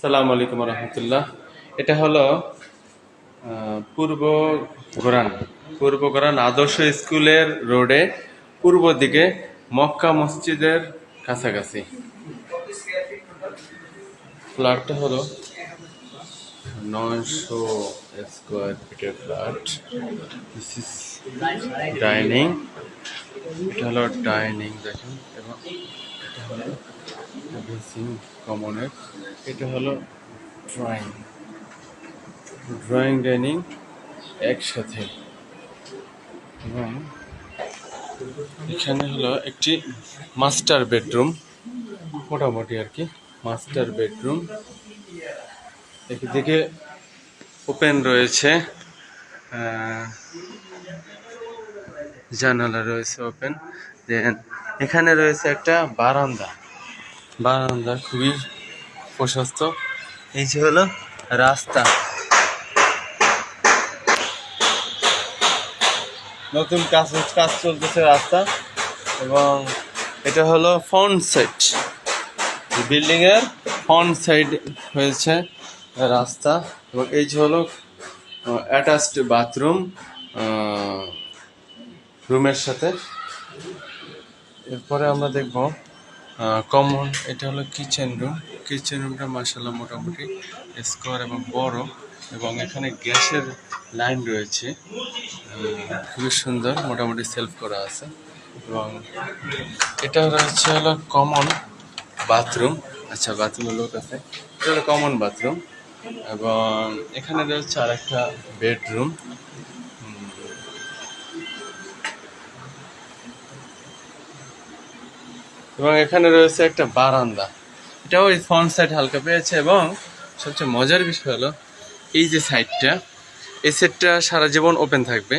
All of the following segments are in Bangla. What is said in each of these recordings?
সালাম আলাইকুম রহমতুল্লাহ। এটা হলো পূর্ব গোরান পূর্ব গোরান আদর্শ স্কুলের রোডে পূর্ব দিকে মক্কা মসজিদের কাছাকাছি। ফ্ল্যাটটা হলো নয়শো স্কোয়ার ফিটের ফ্ল্যাট। ডাইনিং এটা হলো ডাইনিং দেখেন। এবং এটা হলো বেসিং কমনের এটা হলো ড্রয়িং ড্রয়িং ডাইনিং একসাথে। এবং এখানে হলো একটি মাস্টার বেডরুম মোটামুটি আর কি। মাস্টার বেডরুম একদিকে ওপেন রয়েছে জানালা রয়েছে ওপেন দেন এখানে রয়েছে একটা বারান্দা। বারান্দা খুবই প্রশস্ত। এই যে হলো রাস্তা। নতুন কাজ কাজ চলতেছে রাস্তা এবং এটা হলো ফ্রন্ট সাইড বিল্ডিং এর ফ্রন্ট সাইড হয়েছে রাস্তা এবং এই যে হলো অ্যাটাচড বাথরুম রুমের সাথে। এরপরে আমরা দেখব কমন এটা হলো কিচেন রুম কিচেন রুমটা মাসাল্লাহ মোটামুটি স্কোয়ার এবং বড় এবং এখানে গ্যাসের লাইন রয়েছে। খুবই সুন্দর, মোটামুটি সেলফ করা আছে। এবং এটা রয়েছে হলো কমন বাথরুম আচ্ছা বাথরুমের লোক আছে। এটা হলো কমন বাথরুম এবং এখানে রয়েছে আর একটা বেডরুম এবং এখানে রয়েছে একটা বারান্দা। এটাও ওই ফ্রন্ট সাইড হালকা পেয়েছে এবং সবচেয়ে মজার বিষয় হলো এই যে সাইডটা এই সাইডটা সারা জীবন ওপেন থাকবে।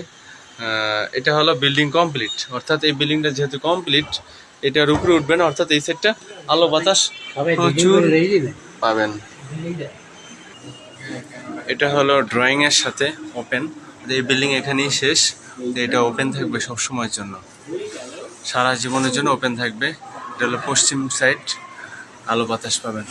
এটা হলো বিল্ডিং কমপ্লিট অর্থাৎ এই বিল্ডিংটা যেহেতু কমপ্লিট এটার উপরে উঠবে না। অর্থাৎ এই সাইডটা আলো বাতাস প্রচুর পাবেন। এটা হলো ড্রয়িং এর সাথে ওপেন এই বিল্ডিং এখানেই শেষ। এটা ওপেন থাকবে সব সময়ের জন্য। সারা জীবনের জন্য ওপেন থাকবে। এটা হলো পশ্চিম সাইড আলো বাতাস পাবেন।